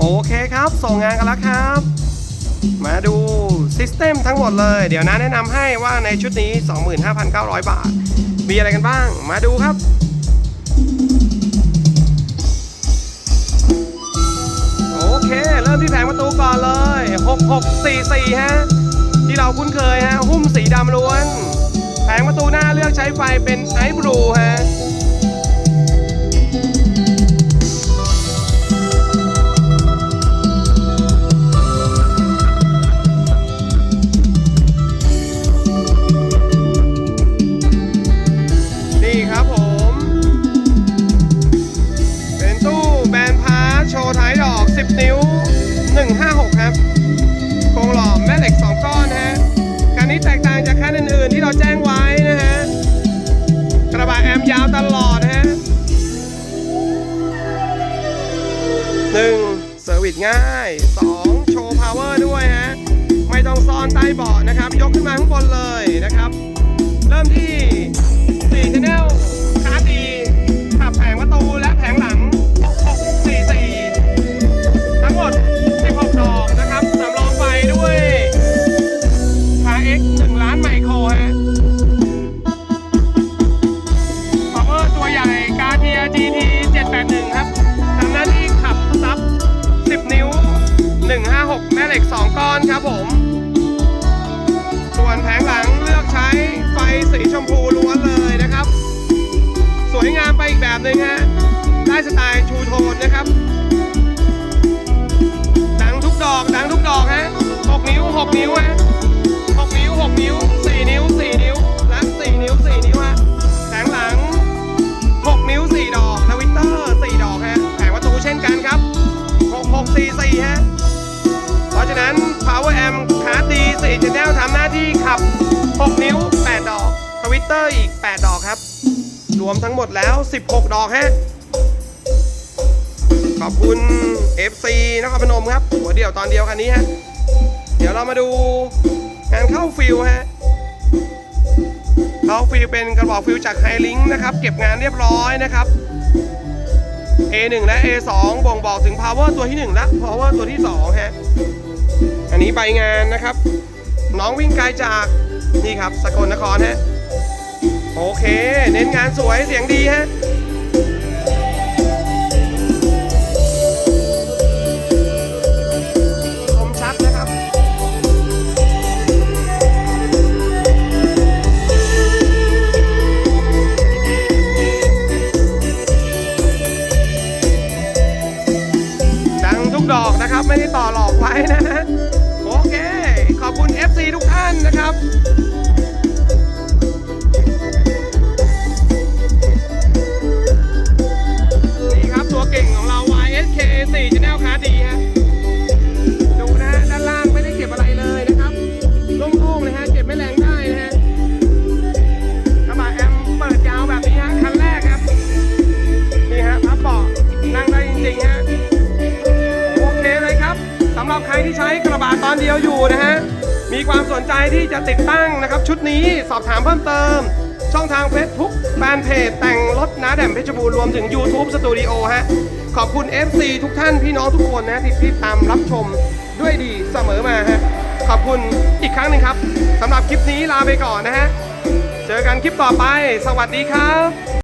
โอเคครับ ส่งงานกันแล้วครับ มาดูซิสเต็มทั้งหมดเลย เดี๋ยวนะแนะนำให้ว่าในชุดนี้ 25,900 บาท มีอะไรกันบ้าง มาดูครับโอเค เริ่มที่แผงประตูก่อนเลย 6644 ฮะ ที่เราคุ้นเคยฮะ หุ้มสีดำล้วน แผงประตูหน้าเลือกใช้ไฟเป็นไอบลูฮะ อื่นที่เราแจ้งไว้นะฮะ กระบะแอมยาวตลอดฮะหนึ่งเซอร์วิสง่าย 2 โชว์พาวเวอร์ด้วยฮะ ไม่ต้องซ่อนใต้เบาะนะครับ ยกขึ้นมาข้างบนเลยานไมโครฮะ power ตัวใหญ่กาเทีย GT 781 ครับทำหน้าที่ขับซับ 10 นิ้ว 156 แม่เหล็ก 2 ก้อนครับผม ส่วนแผงหลังเลือกใช้ไฟสีชมพูล้วนเลยนะครับ สวยงามไปอีกแบบหนึ่งฮะ ได้สไตล์ชูโทนนะครับ ดังทุกดอก ดังทุกดอกฮะ 6 นิ้ว 6 นิ้วฮะาร์ดี4 Channel ทำหน้าที่ขับ 6 นิ้ว 8 ดอกทวิตเตอร์อีก 8 ดอกครับ รวมทั้งหมดแล้ว 16 ดอกฮะ ขอบคุณ FC นครพนมครับ หัวเดี่ยวตอนเดียวคันนี้ฮะ เดี๋ยวเรามาดูงานเข้าฟิลฮะเข้าฟิลเป็นกระบอกฟิลจากไฮลิงนะครับ เก็บงานเรียบร้อยนะครับ A1 และ A2 บ่งบอกถึง power ตัวที่ 1 และ power ตัวที่ 2 ฮะ อันนี้ใบงานนะครับ น้องวิ่งไกลจากนี่ครับสกลนครฮะโอเค เน้นงานสวยเสียงดีฮะคมชัดนะครับดังทุกดอกนะครับ ไม่ได้ต่อหลอกไว้นะ อยู่นะฮะ มีความสนใจที่จะติดตั้งนะครับชุดนี้สอบถามเพิ่มเติม ช่องทาง Facebook แฟนเพจแต่งรถน้าแดมเพชรบูรณ์รวมถึง YouTube Studio ฮะ ขอบคุณ FC ทุกท่านพี่น้องทุกคนนะที่ที่ตามรับชมด้วยดีเสมอมาฮะ ขอบคุณอีกครั้งหนึ่งครับสำหรับคลิปนี้ลาไปก่อนนะฮะ เจอกันคลิปต่อไป สวัสดีครับ